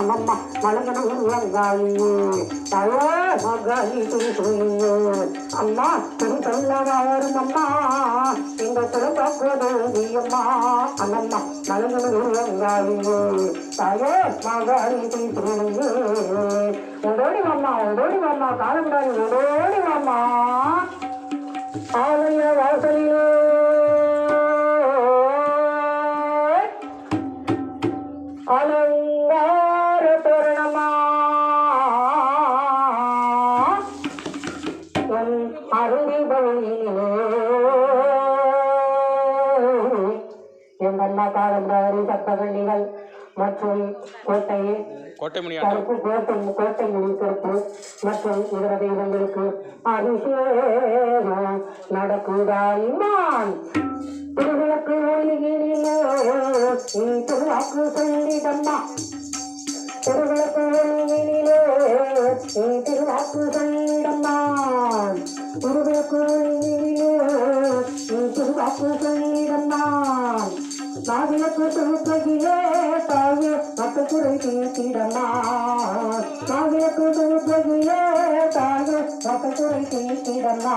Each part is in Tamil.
அம்மம்மா மலங்கணும் தயோ மகாளி துணியே அம்மா துணி சொல்லவாரும் அம்மா எங்க குலப்பாக்குவது அம்மா அம்மம்மா மலங்கணும் வங்காளியே தயோ மகாளி துணியே ஓடோடி வாம்மா ஓடோடி வாம்மா காலமுடாரி ஓடோடி ஆலய வாச அலங்கார தோரணமா? என் அருளிபழியிலே என் அண்ணா காலந்தாரி சட்டவண்டிகள் மற்றும் கோட்டை கருப்பு கோட்டை கோட்டை முடித்திருப்பு மற்றும் இதர தெய்வங்களுக்கு அபிஷேகம் நடக்குதாய்மான். திருவிளக்கு நீ திருவாக்கு சொல்லிடம்மா திருவிளக்கு ஒளியிலே திருவாக்கு சொல்லிடம்மா திருவிளக்கு ஒளியிலே திருவாக்கு சொல்லிடம்மா நாவிளக்கு துணுக்கையிலே தாய மக்கள் குறை தீர்த்திடம்மா நாவிளக்கு துணுக்கையிலே தாயே மக்கள் குறை தீர்த்திடம்மா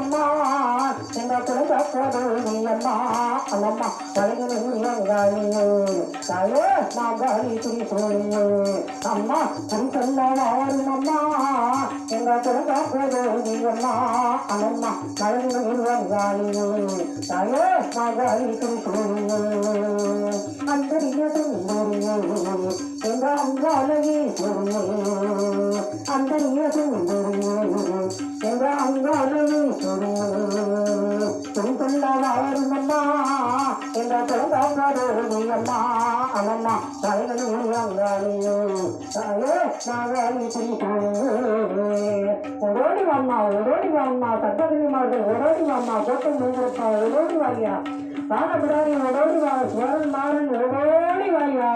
சொல்லவாரும் எங்க குலசாக்கோடு அம்மா அம்மம்மா வளையங்காளியோ தாயோ மாகாளி துணி அம்மா பொன் அம்மா எங்க குலசாக்கோடு அம்மா அம்மம்மா வளையங்காளியோ தாயோ மாகாளி துணி அந்தரிய எங்க அந்தரிய அம்மா எங்க குலசாக்கோடு அம்மா அம்மம்மா வளையங்காளியோ அங்காளியோ தாயோ மாகாளி ஓடோடி வாம்மா ஓடோடி வாம்மா சட்டகிரி மாவட்டம் ஓடோடி வாம்மா கோட்டை மூங்குறப்பா ஓடோடி வாரியா வாழ விடாரி ஓடோடி வா சுவரன் மாறன் ஓடோடி வாரியா